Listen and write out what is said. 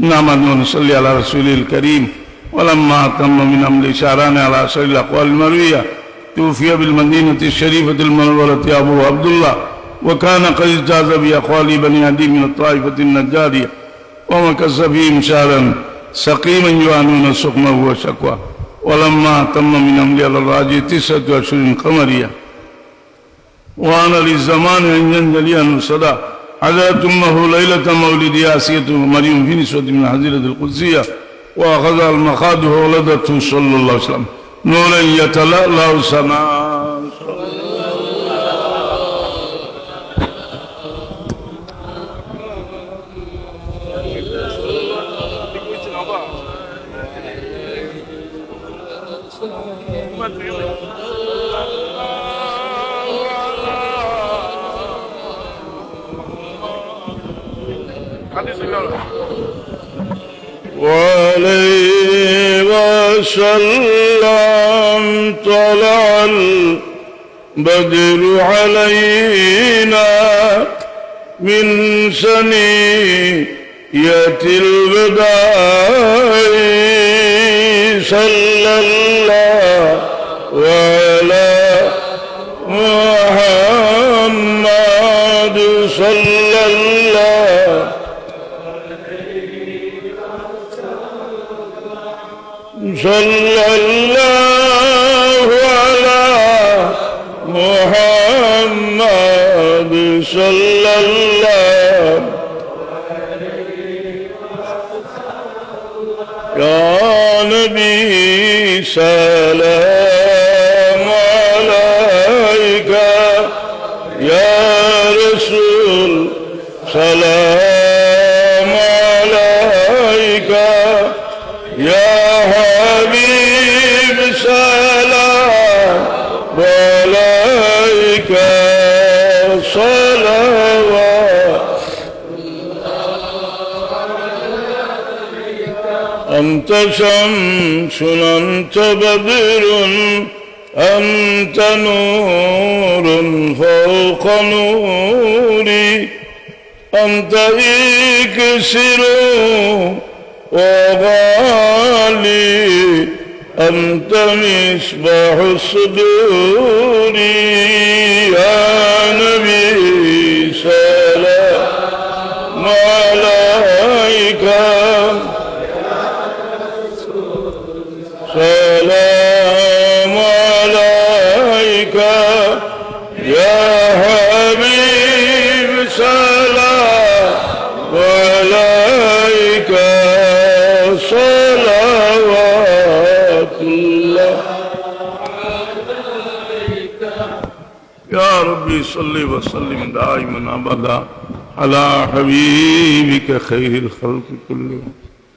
نعمد ونصلي على رسوله الكريم. ولما تم من أمر شعران على أسر الأقوال المروية توفي بالمدينة الشريفة المنورة أبو عبد الله وكان قد اجتاز بأقوال بني عدي من الطائفة النجارية ومكث فيهم شهرا سقيما يعانون سقمه وشكوى. ولما تم من أمر على الراجي تسعة أشهر قمرية. وأنا للزمان أن ينجلي أن صدى حضرت أمه ليلة مولد آسية مريم في نسوة من حزيرة القدسية وأخذ المخاض وولدته صلى الله عليه وسلم. نورا يتلألأ سماء. وعليه وسلم طلع البدر علينا من سنية الوداع صلى الله على محمد صلى صلى الله على محمد صلى الله يا نبي سلام. يا حبيب سلام عليك صلوات أنت شمس أنت بدر أنت نور فوق نوري أنت إكسر وغالي أنت مصباح الصدور يا نبي. يا ربي صل وسلم دائما ابدا على حبيبك خير الخلق كلهم.